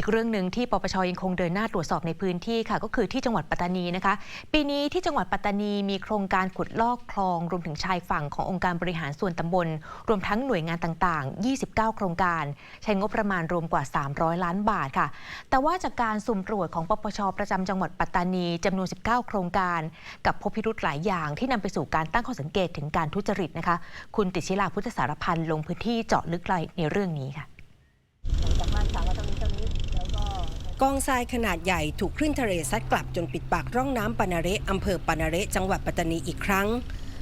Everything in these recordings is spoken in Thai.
อีกเรื่องหนึ่งที่ปปชยังคงเดินหน้าตรวจสอบในพื้นที่ค่ะ ก็คือที่จังหวัดปัตตานีนะคะ ปีนี้ที่จังหวัดปัตตานีมีโครงการขุดลอกคลอง รวมถึงชายฝั่งขององค์การบริหารส่วนตำบล รวมทั้งหน่วยงานต่างๆ 29 โครงการ ใช้งบประมาณรวมกว่า 300 ล้านบาทค่ะ แต่ว่าจากการสุ่มตรวจของปปชประจำจังหวัดปัตตานีจำนวน 19 โครงการ กับพบพิรุธหลายอย่างที่นำไปสู่การตั้งข้อสังเกตถึงการทุจริตนะคะ คุณติชิลาพุทธสารพันธ์ลงพื้นที่เจาะลึกในเรื่องนี้ค่ะ จากบ้านสาวมาตรงนี้ตรงนี้แล้วก็ กองทรายขนาดใหญ่ถูกคลื่นทะเลซัดกลับจนปิดปากร่องน้ำปานาเระอำเภอปานาเระจังหวัดปัตตานีอีกครั้ง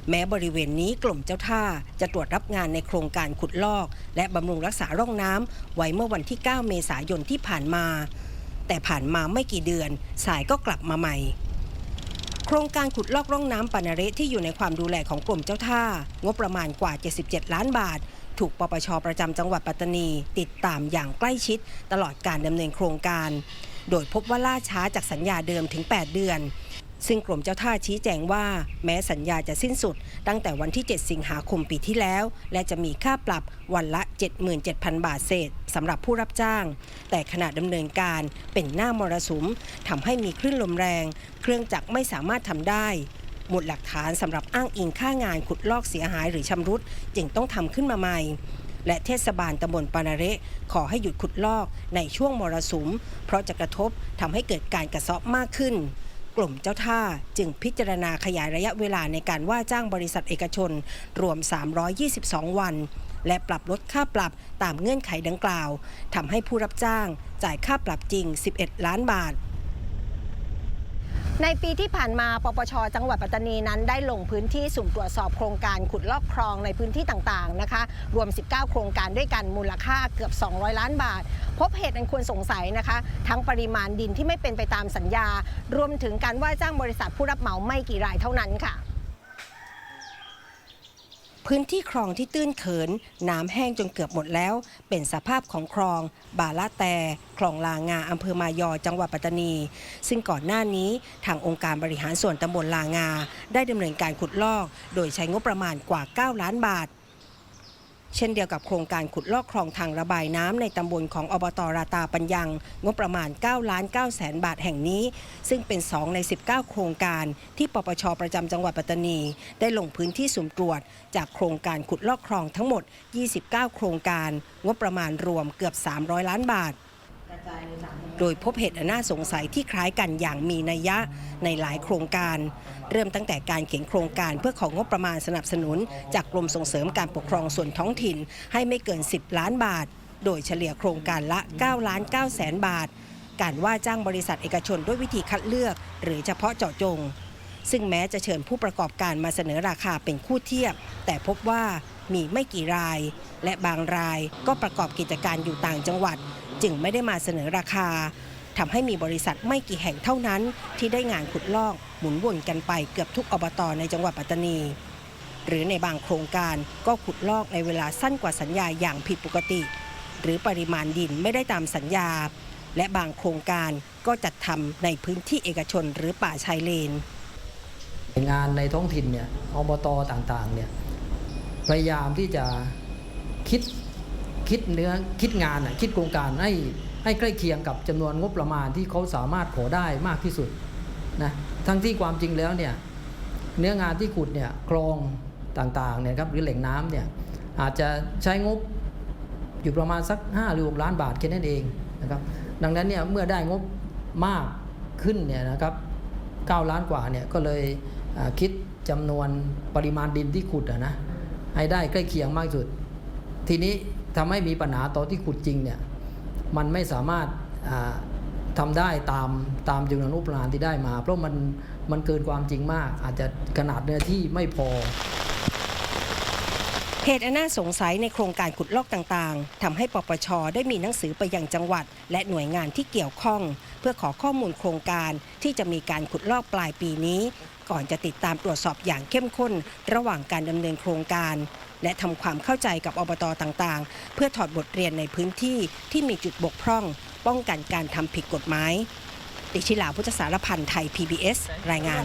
แม้บริเวณนี้กลุ่มเจ้าท่าจะตรวจรับงานในโครงการขุดลอก และบำรุงรักษาร่องน้ำไว้เมื่อวันที่ 9 เมษายนที่ผ่านมา แต่ผ่านมาไม่กี่เดือนสายก็กลับมาใหม่ โครงการขุดลอกร่องน้ำปานาเรที่อยู่ในความดูแลของกรมเจ้าท่า งบประมาณกว่า 77 ล้านบาท ถูกปปชประจำจังหวัดปัตตานี ติดตามอย่างใกล้ชิด ตลอดการดำเนินโครงการ โดยพบว่าล่าช้าจากสัญญาเดิมถึง 8 เดือน ซึ่งกรมเจ้าท่าชี้แจงว่า แม้สัญญาจะสิ้นสุด ตั้งแต่วันที่ 7 สิงหาคมปีที่แล้ว และจะมีค่าปรับวันละ 77,000 บาทเศษสำหรับผู้รับจ้าง แต่ขณะดำเนินการเป็นหน้ามรสุมทำให้มีคลื่นลมแรง เครื่องจักรไม่สามารถทำได้หมดหลักฐานสำหรับอ้างอิงค่างานขุดลอกเสียหายหรือชำรุด จึงต้องทำขึ้นมาใหม่ และเทศบาลตำบลปานาเระขอให้หยุดขุดลอกในช่วงมรสุม เพราะจะกระทบทำให้เกิดการกระซาะมากขึ้น กลุ่มเจ้าท่า จึงพิจารณาขยายระยะเวลาในการว่าจ้างบริษัทเอกชน รวม 322 วัน และปรับลดค่าปรับตามเงื่อนไขดังกล่าวทำให้ผู้รับจ้างจ่ายค่าปรับจริง 11 ล้านบาท ในปีที่ผ่านมา ปปช จังหวัดปัตตานีนั้นได้ลงพื้นที่สุ่มตรวจสอบโครงการขุดลอกคลองในพื้นที่ต่างๆนะคะ รวม 19 โครงการด้วยกันมูลค่าเกือบ 200 ล้านบาท พบเหตุอันควรสงสัยนะคะ ทั้งปริมาณดินที่ไม่เป็นไปตามสัญญา รวมถึงการว่าจ้างบริษัทผู้รับเหมาไม่กี่รายเท่านั้นค่ะ พื้นที่คลองที่ตื้นเขิน น้ำแห้งจนเกือบหมดแล้ว เป็นสภาพของคลอง บาละแต่คลองลางาอำเภอมายอจังหวัดปัตตานี ซึ่งก่อนหน้านี้ทางองค์การบริหารส่วนตำบลลางา ได้ดำเนินการขุดลอก โดยใช้งบประมาณกว่า 9 ล้านบาท เช่นเดียวกับโครงการขุดลอกคลองทางระบายน้ำในตำบลของอบตราตาปัญญัง งบประมาณ 9 ล้าน9แสนบาทแห่งนี้ ซึ่งเป็น 2 ใน 19 โครงการที่ปปชประจำจังหวัดปัตตานี ได้ลงพื้นที่สุ่มตรวจ จากโครงการขุดลอกคลองทั้งหมด 29 โครงการ งบประมาณรวมเกือบ 300 ล้านบาท โดยพบเหตุอันน่าสงสัยที่คล้ายกันอย่างมีนัยยะในหลายโครงการ เริ่มตั้งแต่การเขียนโครงการเพื่อของงบประมาณสนับสนุน จากกรมส่งเสริมการปกครองส่วนท้องถิ่นให้ไม่เกิน 10 ล้านบาท โดยเฉลี่ยโครงการละ 9 ล้าน9แสนบาท การว่าจ้างบริษัทเอกชนด้วยวิธีคัดเลือก หรือเฉพาะเจาะจง ซึ่งแม้จะเชิญผู้ประกอบการมาเสนอราคาเป็นคู่เทียบ แต่พบว่ามีไม่กี่ราย และบางรายก็ประกอบกิจการอยู่ต่างจังหวัด จึงไม่ได้มาเสนอราคาทำให้มีบริษัทไม่กี่แห่งเท่านั้น ที่ได้งานขุดลอกหมุนวนกันไปเกือบทุกอบตในจังหวัดปัตตานี หรือในบางโครงการก็ขุดลอกในเวลาสั้นกว่าสัญญาอย่างผิดปกติ หรือปริมาณดินไม่ได้ตามสัญญา และบางโครงการก็จัดทำในพื้นที่เอกชนหรือป่าชายเลน งานในท้องถิ่นเนี่ยอบตต่างๆเนี่ยพยายามที่จะคิด คิดเนื้อคิดงานน่ะคิดโครงการให้ให้ใกล้เคียงกับจำนวนงบประมาณที่เขาสามารถขอได้มากที่สุดนะทั้งที่ความจริงแล้วเนี่ยเนื้องานที่ขุดเนี่ยคลองต่างๆเนี่ยครับหรือแหล่งน้ำเนี่ยอาจจะใช้งบอยู่ประมาณสัก5หรือ6ล้านบาทแค่นั้นเองนะครับดังนั้นเนี่ยเมื่อได้งบมากขึ้นเนี่ยนะครับ9ล้านกว่าเนี่ยก็เลยคิดจำนวนปริมาณดินที่ขุดอะนะให้ได้ใกล้เคียงมากที่สุด ทีนี้ ทำให้มีปัญหาตอนที่ขุดจริงเนี่ยมันไม่สามารถทำทำได้ตามตามจำนวนรูปประมาที่ได้มา เพราะมันมันเกินความจริงมาก อาจจะขนาดเนื้อที่ไม่พอ เหตุอันน่าสงสัยในโครงการขุดลอกต่างๆทำให้ปปชได้มีหนังสือไปยังจังหวัด และหน่วยงานที่เกี่ยวข้อง เพื่อขอข้อมูลโครงการที่จะมีการขุดลอกปลายปีนี้ ก่อนจะติดตามตรวจสอบอย่างเข้มข้น ระหว่างการดำเนินโครงการ และทำความเข้าใจกับอบตต่างๆ เพื่อถอดบทเรียนในพื้นที่ที่มีจุดบกพร่อง ป้องกันการทำผิดกฎหมายติชิลาพุทธสารพันธ์ไทย PBS รายงาน